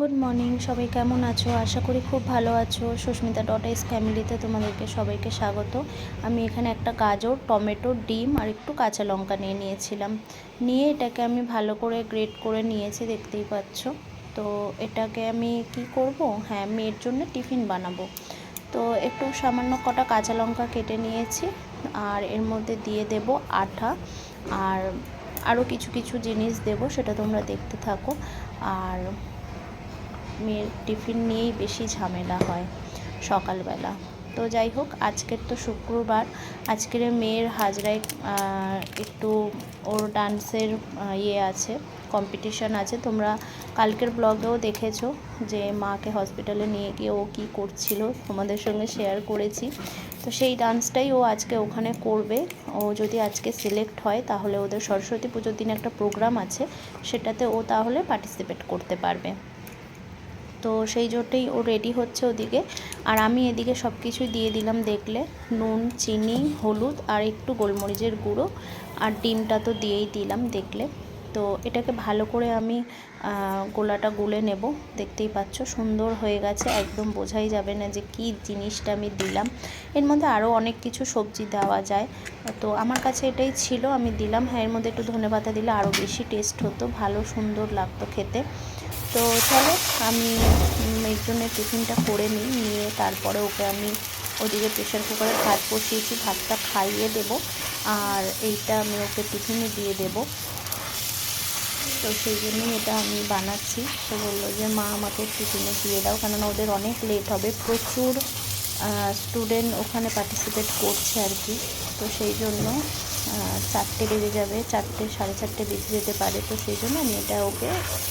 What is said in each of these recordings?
Good morning সবাই কেমন আছো? আশা করি খুব ভালো আছো। সুস্মিতা ডটাইস ফ্যামিলিতে তোমাদেরকে সবাইকে স্বাগত। আমি এখানে একটা গাজর, টমেটো, ডিম আর একটু কাঁচা লঙ্কা নিয়ে নিয়েছিলাম। নিয়ে এটাকে আমি ভালো করে গ্রেট করে নিয়েছি, দেখতেই পাচ্ছ। তো এটাকে আমি কি করব? হ্যাঁ মেয়ের জন্য টিফিন বানাবো। তো একটু সামান্য কটা কাঁচা লঙ্কা কেটে নিয়েছি আর এর মধ্যে দিয়ে দেব আঠা আর আরও কিছু কিছু জিনিস দেব, সেটা তোমরা দেখতে থাকো। আর মেয়ের টিফিন নিয়েই বেশি ঝামেলা হয় সকালবেলা। তো যাই হোক আজকের তো শুক্রবার। আজকের মেয়ের হাজরায় একটু ওর ডান্সের ইয়ে আছে কম্পিটিশান আছে। তোমরা কালকের ব্লগেও দেখেছ যে মাকে হসপিটালে নিয়ে গিয়ে ও কী করছিল, তোমাদের সঙ্গে শেয়ার করেছি। তো সেই ডান্সটাই ও আজকে ওখানে করবে। ও যদি আজকে সিলেক্ট হয়, তাহলে ওদের সরস্বতী পুজোর দিন একটা প্রোগ্রাম আছে, সেটাতে ও তাহলে পার্টিসিপেট করতে পারবে। তো সেই জন্যই ও রেডি হচ্ছে ওদিকে। আর আমি এদিকে সব কিছুই দিয়ে দিলাম দেখলে। নুন, চিনি, হলুদ আর একটু গোলমরিচের গুঁড়ো আর ডিমটা তো দিয়েই দিলাম দেখলে। তো এটাকে ভালো করে আমি গোলাটা গুলে নেব। দেখতেই পাচ্ছ সুন্দর হয়ে গেছে। একদম বোঝাই যাবে না যে কি জিনিসটা আমি দিলাম। এর মধ্যে আরও অনেক কিছু সবজি দেওয়া যায়। তো আমার কাছে এটাই ছিল। আমি দিলাম। হ্যাঁ এর মধ্যে একটু ধনে পাতা দিলে আরও বেশি টেস্ট হতো। ভালো, সুন্দর লাগতো খেতে। তো চলো, আমি এর জন্য টিফিনটা করে নিই, নিয়ে তারপরে ওকে আমি ওদিকে প্রেশার কুকারে ভাত বসিয়েছি, ভাতটা খাইয়ে দেব, আর এইটা আমি ওকে টিফিনে দিয়ে দেব। তো সেই জন্যই এটা আমি বানাচ্ছি। তো বলল যে, মা, আমাকে টিফিনে দিয়ে দাও, কেননা ওদের অনেক লেট হবে। প্রচুর স্টুডেন্ট ওখানে পার্টিসিপেট করছে আর কি। তো সেই জন্য চারটে বেজে যাবে, চারটে, সাড়ে চারটে বেজে যেতে পারে। তো সেই জন্য আমি এটা ওকে,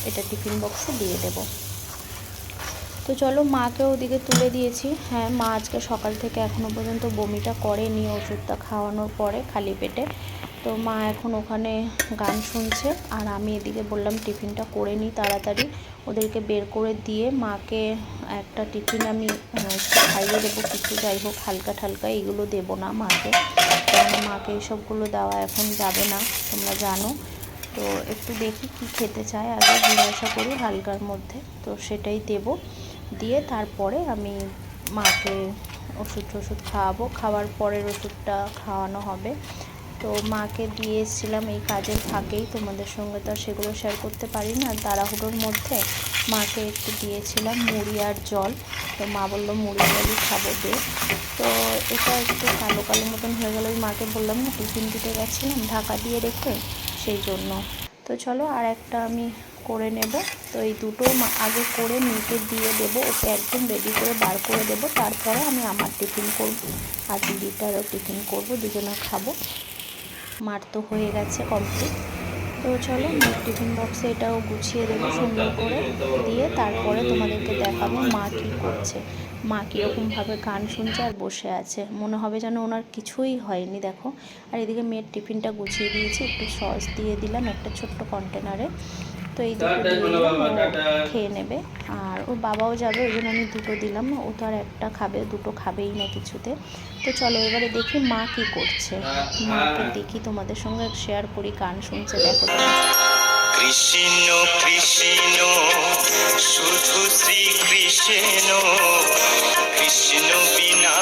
এটা টিফিন বক্সে দিয়ে দেব। তো চলো মাকে ওদিকে তুলে দিয়েছি। হ্যাঁ মা আজকে সকাল থেকে এখনও পর্যন্ত বমিটা করেনি ওষুধটা খাওয়ানোর পরে খালি পেটে। তো মা এখন ওখানে গান শুনছে আর আমি এদিকে বললাম টিফিনটা করে নিই তাড়াতাড়ি। ওদেরকে বের করে দিয়ে মাকে একটা টিফিন আমি খাইয়ে দেবো, কিছু যাই হোক, হালকা ঠালকা এগুলো দেবো না মাকে। কারণ মাকে এইসবগুলো দেওয়া এখন যাবে না, তোমরা জানো। তো একটু দেখি কি খেতে চায় আগে, জিজ্ঞাসা করি হালকার মধ্যে। তো সেটাই দেব। দিয়ে তারপরে আমি মাকে ওষুধ টষুধ খাওয়াবো। খাওয়ার পরের ওষুধটা খাওয়ানো হবে। তো মাকে দিয়ে এসেছিলাম এই কাজের ফাঁকেই। তোমাদের সঙ্গে তো সেগুলো শেয়ার করতে পারি না। তাড়াহুড়োর মধ্যে মাকে একটু দিয়েছিলাম মুড়ি আর জল। তো মা বলল, মুড়ি জলই খাব দে। তো এটা একটু কালো কালো মতন হয়ে গেলো। মাকে বললাম না, টিফিন দিতে গেছিলাম ঢাকা দিয়ে রেখে, সেই জন্য। তো চলো, আর একটা আমি করে নেব। তো এই দুটো আগে করে মেয়েকে দিয়ে দেব, ওকে একদম রেডি করে বার করে দেব। তারপরে আমি আমার টিফিন করব, আর দিদিটারও টিফিন করব, দুজনে খাব। মার তো হয়ে গেছে কমপ্লিট তো চলো টিফিন বক্সে এটাও গুছিয়ে দেবো সুন্দর করে। দিয়ে তারপরে তোমাদেরকে দেখাবো মা কী করছে। মা কীরকমভাবে গান শুনছে আর বসে আছে। মনে হবে যেন ওনার কিছুই হয়নি, দেখো। আর এদিকে মেয়ের টিফিনটা গুছিয়ে দিয়েছি, একটু সস দিয়ে দিলাম একটা ছোট্ট কন্টেনারে তো এই দুটো দিয়ে দিলাম খেয়ে নেবে। আর ওর বাবাও যাবে ওই জন্য আমি দুটো দিলাম। ও তো আর একটা খাবে দুটো খাবেই না কিছুতে। তো চলো এবারে দেখি মা কি করছে। মাকে দেখি তোমাদের সঙ্গে শেয়ার করি গান শুনছে দেখো কৃষ্ণ কৃষ্ণ শুধু শ্রী কৃষ্ণ কৃষ্ণ বিনা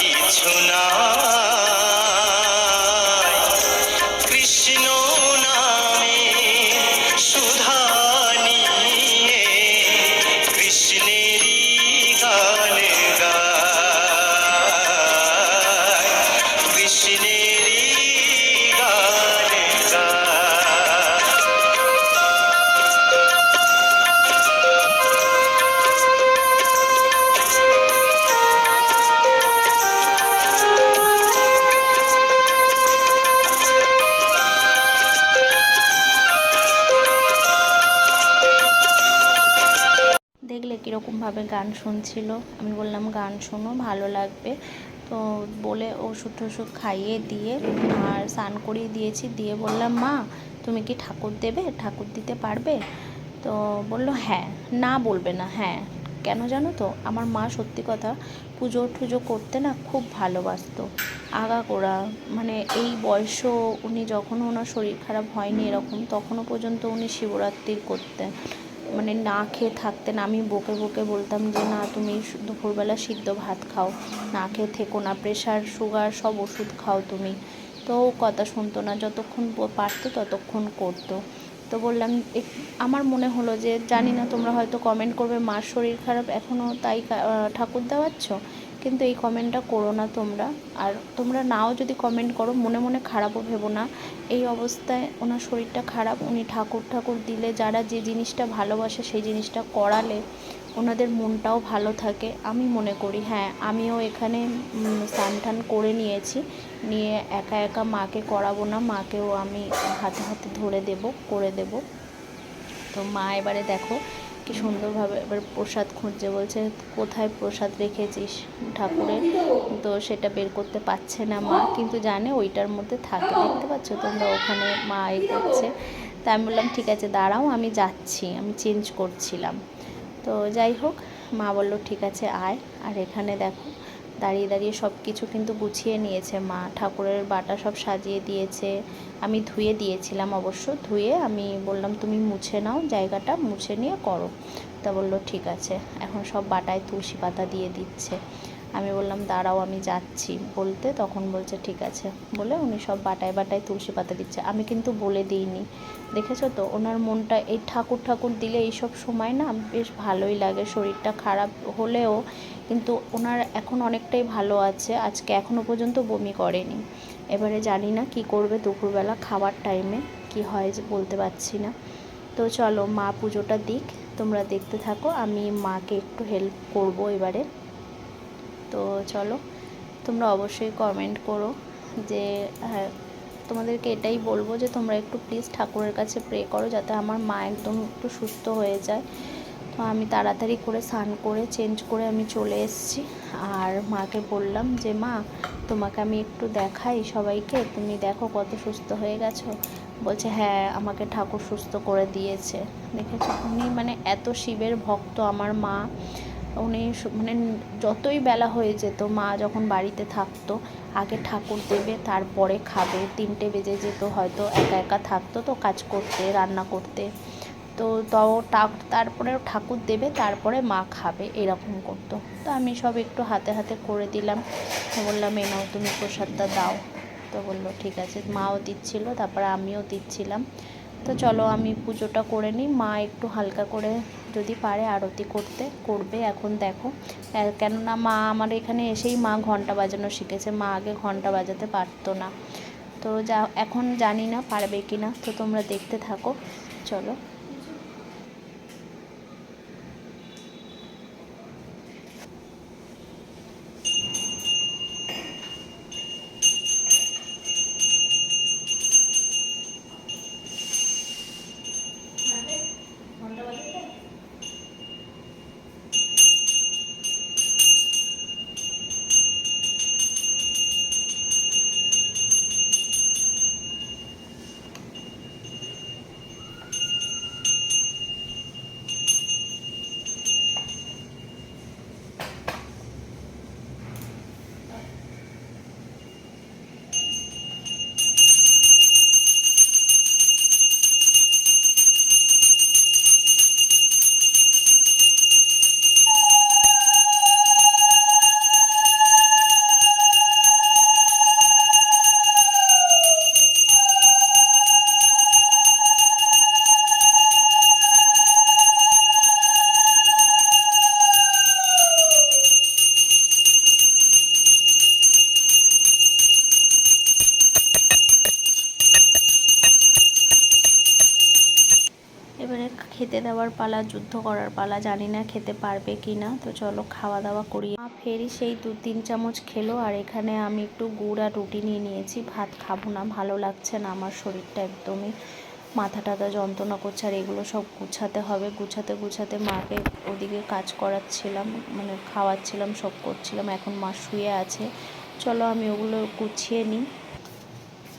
কিছু না। গান শুনছিল। আমি বললাম, গান শোনো, ভালো লাগবে। তো বলে ওষুধ টষুধ খাইয়ে দিয়ে আর স্নান করিয়ে দিয়েছি। দিয়ে বললাম, মা, তুমি কি ঠাকুর দেবে? ঠাকুর দিতে পারবে? তো বলল হ্যাঁ। না বলবে না হ্যাঁ। কেন জানো তো, আমার মা সত্যি কথা পুজো টুজো করতে না খুব ভালোবাসতো। আগাগোড়া মানে এই বয়সও উনি যখন ওনার শরীর খারাপ হয়নি এরকম, তখনও পর্যন্ত উনি শিবরাত্রির করতেন। মানে না খেয়ে থাকতেন আমি বকে বকে বলতাম যে, না, তুমি দুপুরবেলা সিদ্ধ ভাত খাও। না খেয়ে থেকো না প্রেশার সুগার সব ওষুধ খাও তুমি। তো কথা শুনতো না, যতক্ষণ পারতো ততক্ষণ করতো। তো বললাম আমার মনে হলো যে, জানি না, তোমরা হয়তো কমেন্ট করবে, মার শরীর খারাপ এখনও তাই ঠাকুর দেওয়াচ্ছ? কিন্তু এই কমেন্টটা করো না তোমরা। আর তোমরা নাও যদি কমেন্ট করো, মনে মনে খারাপও ভেবো না। এই অবস্থায় ওনার শরীরটা খারাপ, উনি ঠাকুর ঠাকুর দিলে, যারা যে জিনিসটা ভালোবাসে সেই জিনিসটা করালে ওনাদের মনটাও ভালো থাকে। আমি মনে করি হ্যাঁ আমিও এখানে স্নান টান করে নিয়েছি। নিয়ে একা একা মাকে করাবো না, মাকেও আমি হাতে হাতে ধরে দেব, করে দেব। তো মা এবারে দেখো কি সুন্দরভাবে এবার প্রসাদ খুঁজছে, বলছে, কোথায় প্রসাদ রেখেছিস ঠাকুরের? তো সেটা বের করতে পারছে না মা, কিন্তু জানে ওইটার মধ্যে থাকে। দেখতে পাচ্ছ তোমরা, ওখানে মা এ করছে। তা আমি বললাম, ঠিক আছে, দাঁড়াও, আমি যাচ্ছি, আমি চেঞ্জ করছিলাম। তো যাই হোক, মা বলল, ঠিক আছে, আয়। আর এখানে দেখো দাঁড়িয়ে দাঁড়িয়ে সব কিছু কিন্তু গুছিয়ে নিয়েছে মা। ঠাকুরের বাটা সব সাজিয়ে দিয়েছে। আমি ধুয়ে দিয়েছিলাম অবশ্য। ধুয়ে আমি বললাম, তুমি মুছে নাও জায়গাটা, মুছে নিয়ে করো। তা বলল, ঠিক আছে। এখন সব বাটায় তুলসী পাতা দিয়ে দিচ্ছে। আমি বললাম, দাঁড়াও, আমি যাচ্ছি। বলতে তখন বলছে, ঠিক আছে। বলে উনি সব বাটায় বাটায় তুলসী পাতা দিচ্ছে। আমি কিন্তু বলে দিইনি। দেখেছ তো, ওনার মনটা এই ঠাকুর ঠাকুর দিলে এইসব সময় না বেশ ভালোই লাগে, শরীরটা খারাপ হলেও কিন্তু ওনার এখন অনেকটাই ভালো আছে, আজকে এখনও পর্যন্ত বমি করেনি। এবারে জানি না কি করবে দুপুরবেলা খাবার টাইমে কি হয় যে বলতে পারছি না। তো চলো, মা পুজোটা দিক, তোমরা দেখতে থাকো, আমি মাকে একটু হেল্প করব এবারে। তো চলো, তোমরা অবশ্যই কমেন্ট করো যে হ্যাঁ তোমাদেরকে এটাই বলব যে, তোমরা একটু প্লিজ ঠাকুরের কাছে প্রে করো যাতে আমার মা একদম একটু সুস্থ হয়ে যায়। তো আমি তাড়াতাড়ি করে স্নান করে চেঞ্জ করে আমি চলে এসেছি। আর মাকে বললাম যে, মা, তোমাকে আমি একটু দেখাই সবাইকে। তুমি দেখো কত সুস্থ হয়ে গেছো। বলছে হ্যাঁ আমাকে ঠাকুর সুস্থ করে দিয়েছে। দেখেছ? উনি মানে এত শিবের ভক্ত আমার মা। উনি মানে যতই বেলা হয়ে যেত, মা যখন বাড়িতে থাকতো, আগে ঠাকুর দেবে, তারপরে খাবে, তিনটে বেজে যেত, হয়তো একা একা থাকতো তো কাজ করতে, রান্না করতে। তো তাও তারপরে ঠাকুর দেবে, তারপরে মা খাবে, এরকম করতো। তো আমি সব একটু হাতে হাতে করে দিলাম। বললাম এ নাও, তুমি প্রসাদটা দাও। তো বলল, ঠিক আছে। মাও দিচ্ছিল, তারপরে আমিও দিচ্ছিলাম। তো চলো আমি পুজোটা করে নিই। মা একটু হালকা করে যদি পারে আরতি করতে, করবে এখন দেখো। কেননা মা আমার এখানে এসেই মা ঘণ্টা বাজানো শিখেছে। মা আগে ঘণ্টা বাজাতে পারতো না। তো যা, এখন জানি না পারবে কি না তো তোমরা দেখতে থাকো। চলো। খেতে দেওয়ার পালা, যুদ্ধ করার পালা, জানি না খেতে পারবে কি না। তো চলো খাওয়া দাওয়া করি। মা ফেরি সেই দু তিন চামচ খেলো, আর এখানে আমি একটু গুড় আর রুটি নিয়ে নিয়েছি। ভাত খাব না, ভালো লাগছে না, আমার শরীরটা একদমই মাথা টাথা যন্ত্রণা করছে, আর এগুলো সব গুছাতে হবে। গুছাতে গুছাতে মাকে ওদিকে কাজ করাচ্ছিলাম মানে খাওয়াচ্ছিলাম, সব করছিলাম, এখন মা শুয়ে আছে। চলো আমি ওগুলো গুছিয়ে নিই।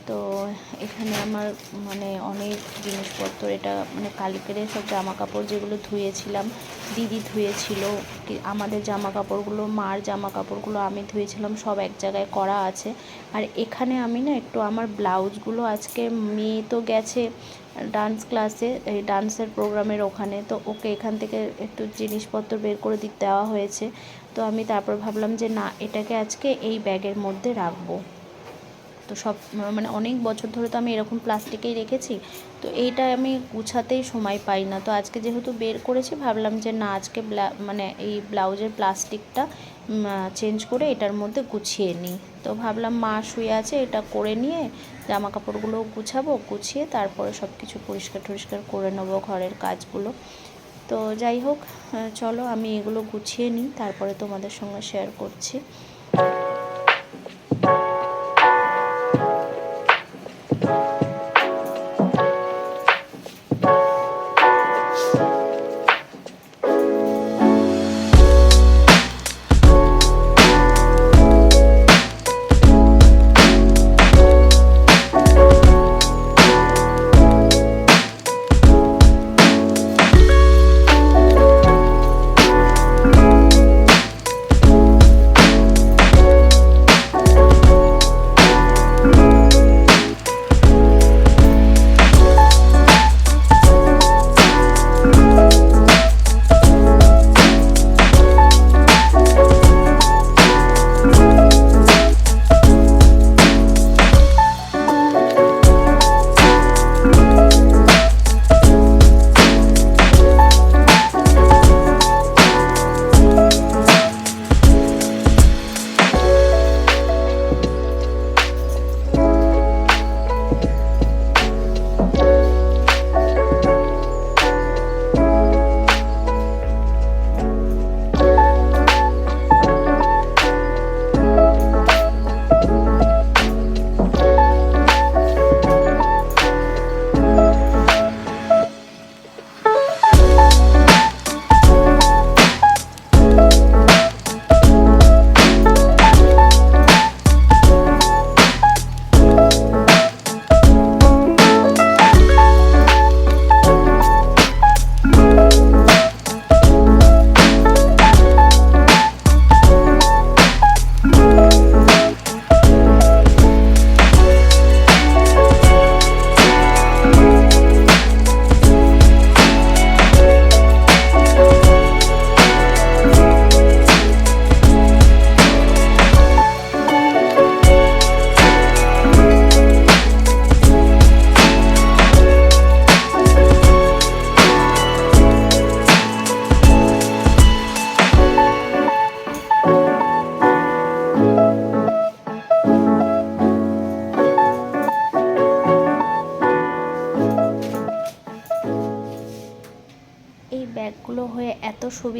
তো এখানে আমার মানে অনেক জিনিসপত্র, এটা মানে কালকের সব জামা কাপড় যেগুলো ধুয়েছিলাম, দিদি ধুয়েছিল আমাদের জামা কাপড়গুলো মার জামা কাপড়গুলো আমি ধুয়েছিলাম, সব এক জায়গায় করা আছে। আর এখানে আমি না একটু আমার ব্লাউজগুলো আজকে মেয়ে তো গেছে ডান্স ক্লাসে এই ডান্সের প্রোগ্রামের ওখানে, তো ওকে এখান থেকে একটু জিনিসপত্র বের করে দিতে দেওয়া হয়েছে। তো আমি তারপর ভাবলাম যে না, এটাকে আজকে এই ব্যাগের মধ্যে রাখব। তো সব মানে অনেক বছর ধরে তো আমি এরকম প্লাস্টিকেই রেখেছি। তো এইটা আমি গুছাতেই সময় পাই না। তো আজকে যেহেতু বের করেছি, ভাবলাম যে না, আজকে মানে এই ব্লাউজের প্লাস্টিকটা চেঞ্জ করে এটার মধ্যে গুছিয়ে নিই। তো ভাবলাম মা শুয়ে আছে, এটা করে নিয়ে জামা কাপড়গুলো গুছাবো, গুছিয়ে তারপরে সব কিছু পরিষ্কার টরিষ্কার করে নেব ঘরের কাজগুলো। তো যাই হোক চলো আমি এগুলো গুছিয়ে নিই, তারপরে তোমাদের সঙ্গে শেয়ার করছি।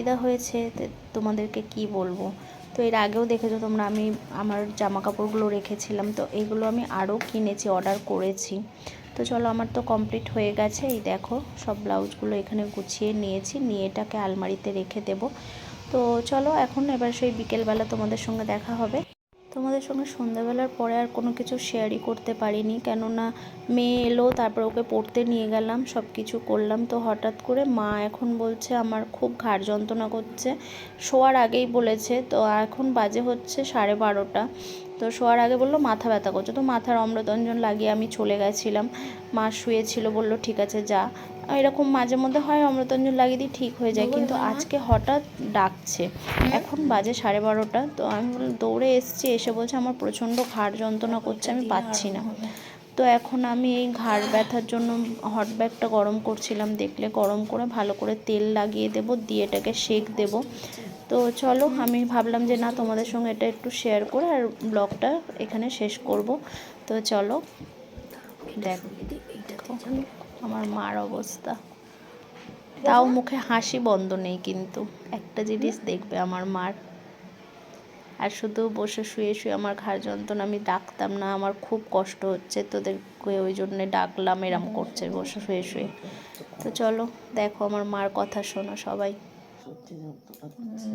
এত সুবিধা হয়েছে তোমাদেরকে কি বলব? তো এর আগেও দেখেছ তোমরা, আমি আমার জামা কাপড়গুলো রেখেছিলাম, তো এগুলো আমি আরও কিনেছি, অর্ডার করেছি। তো চলো, আমার তো কমপ্লিট হয়ে গেছে, এই দেখো, সব ব্লাউজগুলো এখানে গুছিয়ে নিয়েছি, নিয়ে এটাকে আলমারিতে রেখে দেব। তো চলো, এখন এবার সেই বিকেলবেলা তোমাদের সঙ্গে দেখা হবে। তোমাদের সঙ্গে সন্ধ্যাবেলার পরে আর কোনো কিছু শেয়ারই করতে পারিনি। কেননা মেয়ে এলো, তারপর ওকে পড়তে নিয়ে গেলাম সব কিছু করলাম। তো হঠাৎ করে মা এখন বলছে, আমার খুব ঘাড় যন্ত্রণা করছে। শোয়ার আগেই বলেছে, তো এখন বাজে হচ্ছে সাড়ে বারোটা। তো শোয়ার আগে বলল, মাথা ব্যথা করছে। তো মাথার অমৃতঞ্জন লাগিয়ে আমি চলে গেছিলাম। মা শুয়েছিল, বলল, ঠিক আছে, যা। এরকম মাঝে মধ্যে হয় অমৃতঞ্জন লাগিয়ে দিই, ঠিক হয়ে যায়। কিন্তু আজকে হঠাৎ ডাকছে। এখন বাজে সাড়ে বারোটা। তো আমি দৌড়ে এসছি। এসে বলছে, আমার প্রচণ্ড ঘাড় যন্ত্রণা করছে, আমি পাচ্ছি না। তো এখন আমি এই ঘাড় ব্যথার জন্য হট ব্যাগটা গরম করছিলাম। দেখলে গরম করে ভালো করে তেল লাগিয়ে দেব, দিয়ে এটাকে সেক দেব। তো চলো, আমি ভাবলাম যে না, তোমাদের সঙ্গে এটা একটু শেয়ার করে আর ব্লগটা এখানে শেষ করব। তো চলো, দেখো, আমার মার অবস্থা। তাও মুখে হাসি বন্ধ নেই কিন্তু, একটা জিনিস দেখবে আমার মার। আর শুধু বসে শুয়ে শুয়ে আমার ঘাড় যন্ত্রণা, আমি ডাকতাম না, আমার খুব কষ্ট হচ্ছে, তোদেরকে ওই জন্যে ডাকলাম, এরম করছে বসে শুয়ে শুয়ে। তো চলো, দেখো আমার মার কথা শোনো সবাই। সত্যি যন্ত্রণা করছে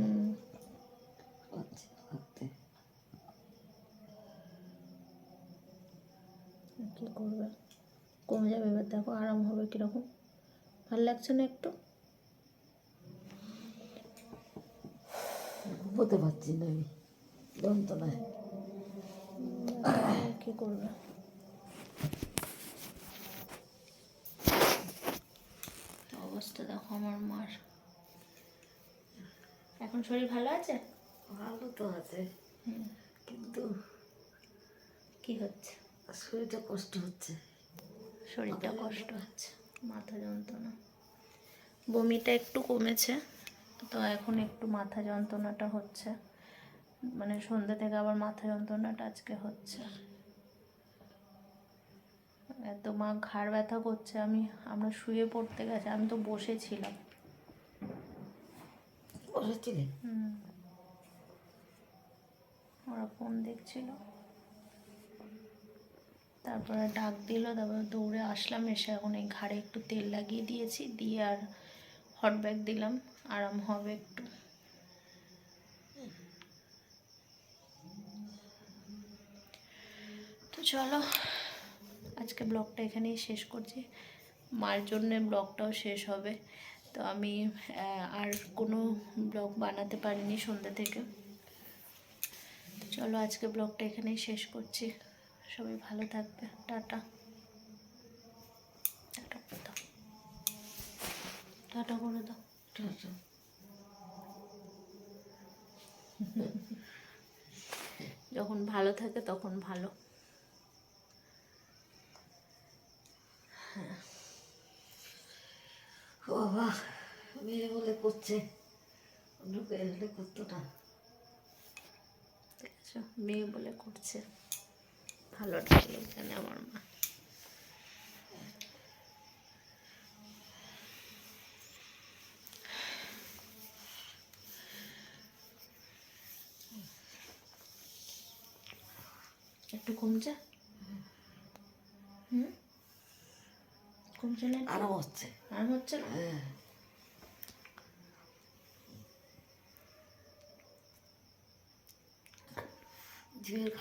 পাচ্ছি না কী করবে কমে যাবে এবার দেখো আরাম হবে কীরকম ভালো লাগছে না একটু ঘুমোতে পারছি না আমি যন্ত্রণায় কী করবে অবস্থা দেখো আমার মার এখন শরীর ভালো আছে? ভালো তো আছে। কিন্তু কি হচ্ছে? শরীরটা কষ্ট হচ্ছে। শরীরটা কষ্ট। হচ্ছে। মাথা যন্ত্রণা। বমিটা একটু কমেছে তো এখন একটু মাথা যন্ত্রণাটা হচ্ছে। মানে সন্ধ্যে থেকে আবার মাথা যন্ত্রণাটা আজকে হচ্ছে। এত মা ঘাড় ব্যথা করছে আমি আমরা শুয়ে পড়তে গেছে আমি তো বসেছিলাম। ওরা ফোন দেখছিল। তারপরে ডাক দিল, তারপরে দৌড়ে আসলাম, এসে এখন এই ঘাড়ে একটু তেল লাগিয়ে দিয়েছি, দিয়ে আর হট ব্যাগ দিলাম, আরাম হবে একটু। তো চলো, আজকে ব্লগটা এখানেই শেষ করছি। মার জন্যে ব্লগটাও শেষ হবে। তো আমি আর কোনো ব্লগ বানাতে পারিনি সন্ধ্যা থেকে। চলো আজকে ব্লগটা এখানেই শেষ করছি। সবাই ভালো থাকবে। টাটা। টাটা করে দাও। টাটা করে দাও। টাটা। যখন ভালো থাকে তখন ভালো। ও বাবা, মেয়ে বলে করছে। অন্য কেউ হলে করতো না। দেখেছ মেয়ে বলে করছে। ভালো ডায়লগ জানে আমার মা। একটু কমছে? হুম? কমছে না? হচ্ছে। আর হচ্ছে না? হ্যাঁ।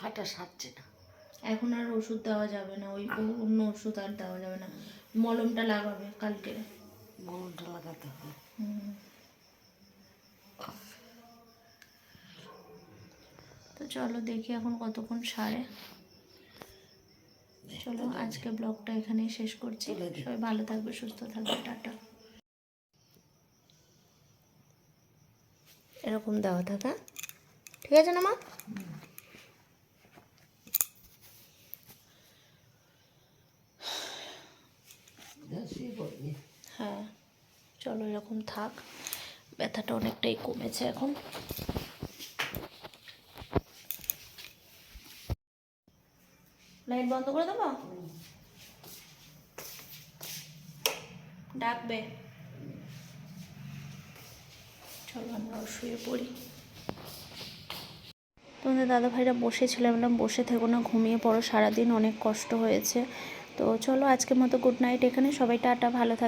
ঘাটা সারছে না। এখন আর ওষুধ দেওয়া যাবে না ওই অন্য ওষুধ আর দেওয়া যাবে না। মলমটা লাগাবে কালকে। মনটা লাগাতে হবে। তো চলো দেখি এখন কতক্ষণ সারে। চলো আজকে ব্লগটা এখানেই শেষ করছি। সবাই ভালো থাকবে সুস্থ থাকবে টাটা। এরকম দেওয়া থাকা ঠিক আছে না মা? হ্যাঁ চলো এরকম থাক। ব্যথাটা অনেকটাই কমেছে এখন। বন্ধ করে দেবো? ডাকবে। চলো আমরা শুয়ে পড়ি। তোমাদের দাদা ভাইরা বসেছিল বললাম বসে থেকো না, ঘুমিয়ে পড়ো, সারাদিন অনেক কষ্ট হয়েছে। তো চলো আজকের মতো গুড নাইট এখানে, সবাই টাটা, ভালো থাকবে